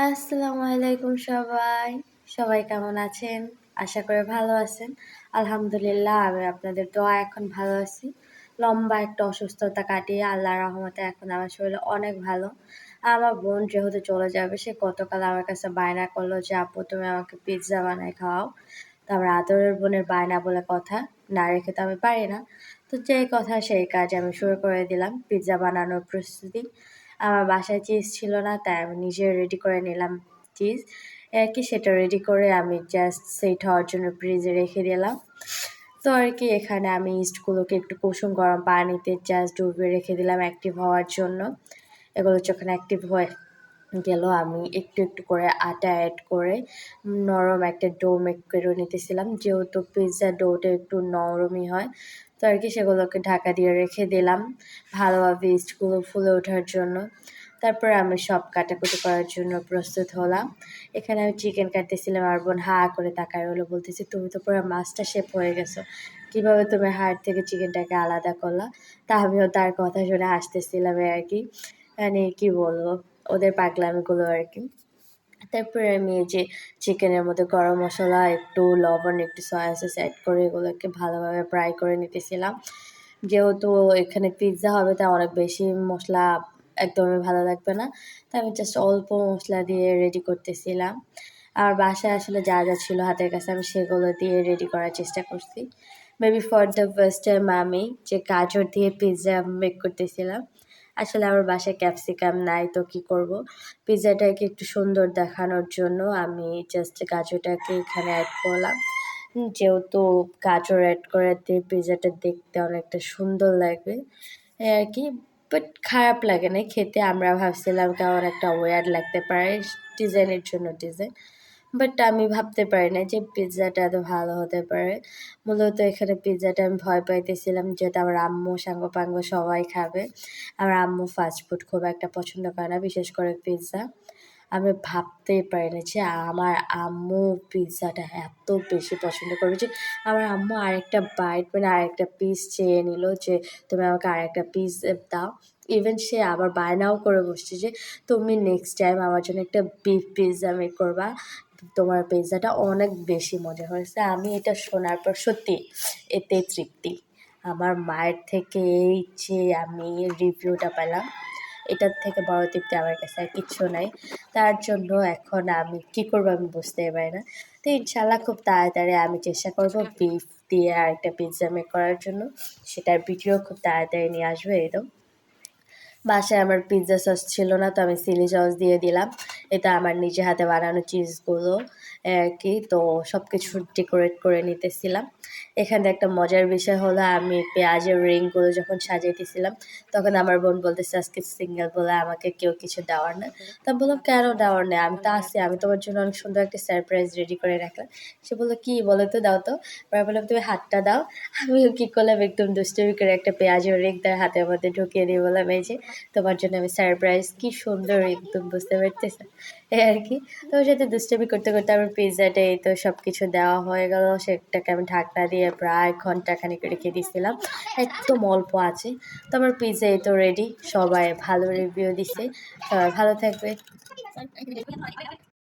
আসসালামু আলাইকুম সবাই। সবাই কেমন আছেন? আশা করে ভালো আছেন। আলহামদুলিল্লাহ, আমি আপনাদের দোয়া এখন ভালো আছি। লম্বা একটা অসুস্থতা কাটিয়ে আল্লাহ রহমতে এখন আমার শরীরে অনেক ভালো। আমার বোন যেহেতু চলে যাবে, সে গতকাল আমার কাছে বায়না করল যে, আপু, তুমি আমাকে পিৎজা বানায় খাওয়াও। তো আমার আদরের বোনের বায়না বলে কথা না রেখে তো আমি পারি না। তো যেই কথা সেই কাজ আমি শুরু করে দিলাম পিৎজা বানানোর প্রস্তুতি। আমার বাসায় চিজ ছিল না, তাই আমি নিজে রেডি করে নিলাম চিজ আর কি সেটা রেডি করে আমি জাস্ট সেট হওয়ার জন্য ফ্রিজে রেখে দিলাম। তো আর কি, এখানে আমি ইস্টগুলোকে একটু কুসুম গরম পানিতে জাস্ট ডুবিয়ে রেখে দিলাম অ্যাক্টিভ হওয়ার জন্য। এগুলো যখন অ্যাক্টিভ হয়ে গেল, আমি একটু একটু করে আটা অ্যাড করে নরম একটা ডো মেক করে নিতেছিলাম। যেহেতু পিৎজা ডোটা একটু নরমই হয়, তো আর কি সেগুলোকে ঢাকা দিয়ে রেখে দিলাম ভালোভাবে ইস্টগুলো ফুলে ওঠার জন্য। তারপর আমি সব কাটাকুটি করার জন্য প্রস্তুত হলাম। এখানে আমি চিকেন কাটতেছিলাম, আর বোন হা করে তাকায় হলো বলতেছি, তুমি তো পুরো মাছটা শেপ হয়ে গেছো। কীভাবে তুমি হাড় থেকে চিকেনটাকে আলাদা করলা? তা আমিও তার কথা শুনে হাসতেছিলাম আর কি। মানে কী বলব? ওদের পাগলামিগুলো আর কি। তারপরে আমি এই যে চিকেনের মধ্যে গরম মশলা, একটু লবণ, একটু সয়া সস অ্যাড করে এগুলোকে ভালোভাবে ফ্রাই করে নিতেছিলাম। যেহেতু এখানে পিৎজা হবে, তা অনেক বেশি মশলা একদমই ভালো লাগবে না। তাই আমি জাস্ট অল্প মশলা দিয়ে রেডি করতেছিলাম। আর বাসায় আসলে যা যা ছিল হাতের কাছে, আমি সেগুলো দিয়ে রেডি করার চেষ্টা করছি। Maybe for the first time আমি যে গাজর দিয়ে পিৎজা মেক করতেছিলাম। আসলে আমার বাসায় ক্যাপসিকাম নাই, তো কি করব? পিৎজাটাকে একটু সুন্দর দেখানোর জন্য আমি জাস্ট গাজরটাকে এখানে অ্যাড করলাম। যেহেতু গাজর অ্যাড করাতে পিৎজাটা দেখতে অনেকটা সুন্দর লাগবে। আর কি বাট খারাপ লাগে না খেতে আমরা ভাবছিলাম কেমন একটা ওয়ার্ড লাগতে পারে ডিজাইনের জন্য ডিজাইন বাট আমি ভাবতে পারি না যে পিৎজাটা এত ভালো হতে পারে। মূলত এখানে পিৎজাটা আমি ভয় পাইতেছিলাম যেহেতু আমার আম্মু, সাঙ্গ পাঙ্গ সবাই খাবে। আমার আম্মু ফাস্টফুড খুব একটা পছন্দ করে না, বিশেষ করে পিৎজা আমি ভাবতেই পারি না যে আমার আম্মু পিৎজাটা এত বেশি পছন্দ করবে যে আমার আম্মু আরেকটা বাইট মানে আরেকটা পিস চেয়ে নিল যে তুমি আমাকে আরেকটা পিস দাও। ইভেন সে আবার বায়নাও করে বসছে যে তুমি নেক্সট টাইম আমার জন্য একটা বিফ পিৎজা মেক করবা। তোমার পিৎজাটা অনেক বেশি মজা হয়েছে। আমি এটা শোনার পর সত্যি এতে তৃপ্তি। আমার মায়ের থেকে এই যে আমি রিভিউটা পেলাম, এটার থেকে বড় তৃপ্তি আমার কাছে আর কিচ্ছু নাই। তার জন্য এখন আমি কি করব আমি বুঝতে পারি না। তো ইনশাল্লাহ খুব তাড়াতাড়ি আমি চেষ্টা করব বিফ দিয়ে আর একটা পিৎজা মেক করার জন্য। সেটার ভিডিও খুব তাড়াতাড়ি নিয়ে আসবে একদম বাসায় আমার পিৎজা সস ছিল না, তো আমি চিলি সস দিয়ে দিলাম। এটা আমার নিজে হাতে বানানো চিজগুলো কি তো সব কিছু ডেকোরেট করে নিতেছিলাম। এখানে একটা মজার বিষয় হলো, আমি পেঁয়াজের রিংগুলো যখন সাজাইতেছিলাম, তখন আমার বোন বলতেছে, আজকে সিঙ্গেল বলে আমাকে কেউ কিছু দেওয়ার না। তা বললাম, কেন দেওয়ার নেই আমি তো আসি আমি তোমার জন্য অনেক সুন্দর একটা সারপ্রাইজ রেডি করে রাখলাম। সে বলল, কি বলো তো, দাও তো। পরে বললাম, তুমি হাতটা দাও। আমি কি করলাম, একদম দুষ্টমি করে একটা পেঁয়াজের রিং তার হাতের মধ্যে ঢুকিয়ে দিয়ে বললাম, এই যে, তোমার জন্য আমি সারপ্রাইজ কি সুন্দর একদম বুঝতে পারতেছি? এই আর কি তো ওর সাথে দুষ্টমি করতে করতে আমার পিৎজাটা এই তো সব কিছু দেওয়া হয়ে গেল। সেটাকে আমি ঢাকনা দিয়ে প্রায় ঘন্টাখানিক রেখে দিয়েছিলাম একদম অল্প আছে। তো আমার পিৎজা তো রেডি সবাই ভালো রিভিউ দিছে। সবাই ভালো থাকবে।